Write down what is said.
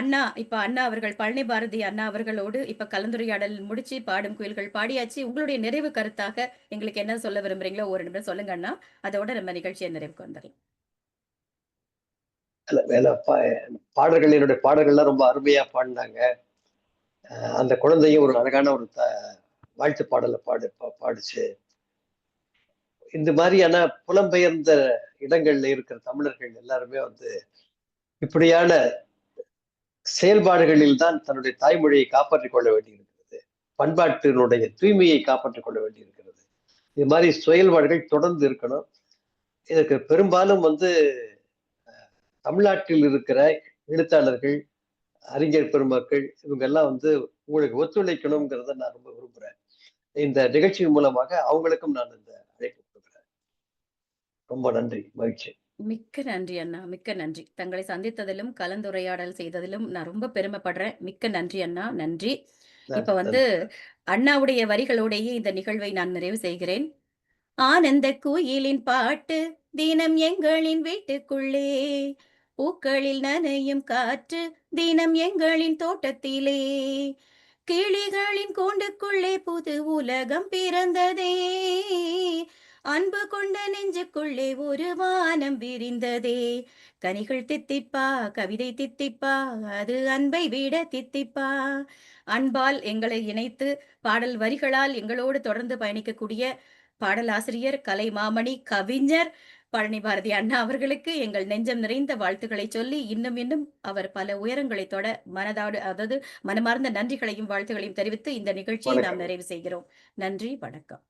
அண்ணா இப்ப அண்ணா அவர்கள் பழனி பாரதி அண்ணா அவர்களோடு இப்ப கலந்துரையாடல் முடிச்சு பாடும் குயில்கள் பாடியாச்சு. உங்களுடைய நிறைவு கருத்தாக எங்களுக்கு என்ன சொல்ல விரும்புறீங்களோ ஒரு நிமிடம் சொல்லுங்க அண்ணா. அதோட நம்ம நிகழ்ச்சியை நிறைவுக்கு வந்துடலாம். பாடல்கள் என்னுடைய பாடல்கள்லாம் ரொம்ப அருமையா பாடினாங்க. அஹ் அந்த குழந்தையும் ஒரு அழகான ஒரு வாழ்த்து பாடலை பாடு பா- பாடுச்சு. இந்த மாதிரியான புலம்பெயர்ந்த இடங்கள்ல இருக்கிற தமிழர்கள் எல்லாருமே வந்து இப்படியான செயல்பாடுகளில் தான் தன்னுடைய தாய்மொழியை காப்பாற்றிக் கொள்ள வேண்டியிருக்கிறது. பண்பாட்டினுடைய தூய்மையை காப்பாற்றிக் கொள்ள வேண்டியிருக்கிறது. இது மாதிரி செயல்பாடுகள் தொடர்ந்து இருக்கணும். இதற்கு பெரும்பாலும் வந்து தமிழ்நாட்டில் இருக்கிற எழுத்தாளர்கள் அறிஞர் பெருமக்கள் இவங்க எல்லாம் வந்து உங்களுக்கு ஒத்துழைக்கணுங்கிறத நான் ரொம்ப விரும்புகிறேன் இந்த நிகழ்ச்சியின் மூலமாக அவங்களுக்கும் நான் இந்த அழைப்பு கொடுக்குறேன் ரொம்ப நன்றி. மகிழ்ச்சி. மிக்க நன்றி அண்ணா. மிக்க நன்றி. தங்களை சந்தித்ததிலும் கலந்துரையாடல் செய்ததிலும் நான் ரொம்ப பெருமைப்படுறேன். மிக்க நன்றி அண்ணா. நன்றி. இப்ப வந்து அண்ணாவுடைய வரிகளோடையே இந்த நிகழ்வை நான் நிறைவு செய்கிறேன். ஆனந்த குயிலின் பாட்டு தினம் எங்களின் வீட்டுக்குள்ளே. பூக்களில் நனையும் காற்று தினம் எங்களின் தோட்டத்திலே. கிளிகளின் கூண்டுக்குள்ளே புது உலகம் பிறந்ததே. அன்பு கொண்ட நெஞ்சுக்குள்ளே ஒரு வானம் விரிந்ததே. கனிகள் தித்திப்பா கவிதை தித்திப்பா அது அன்பை விட தித்திப்பா. அன்பால் எங்களை இணைத்து பாடல் வரிகளால் எங்களோடு தொடர்ந்து பயணிக்கக்கூடிய பாடலாசிரியர் கலை மாமணி கவிஞர் பழனி பாரதி அண்ணா அவர்களுக்கு எங்கள் நெஞ்சம் நிறைந்த வாழ்த்துக்களை சொல்லி இன்னும் இன்னும் அவர் பல உயரங்களை தொட மனதாடு அதாவது மனமார்ந்த நன்றிகளையும் வாழ்த்துகளையும் தெரிவித்து இந்த நிகழ்ச்சியை நாம். நிறைவு செய்கிறோம். நன்றி வணக்கம்.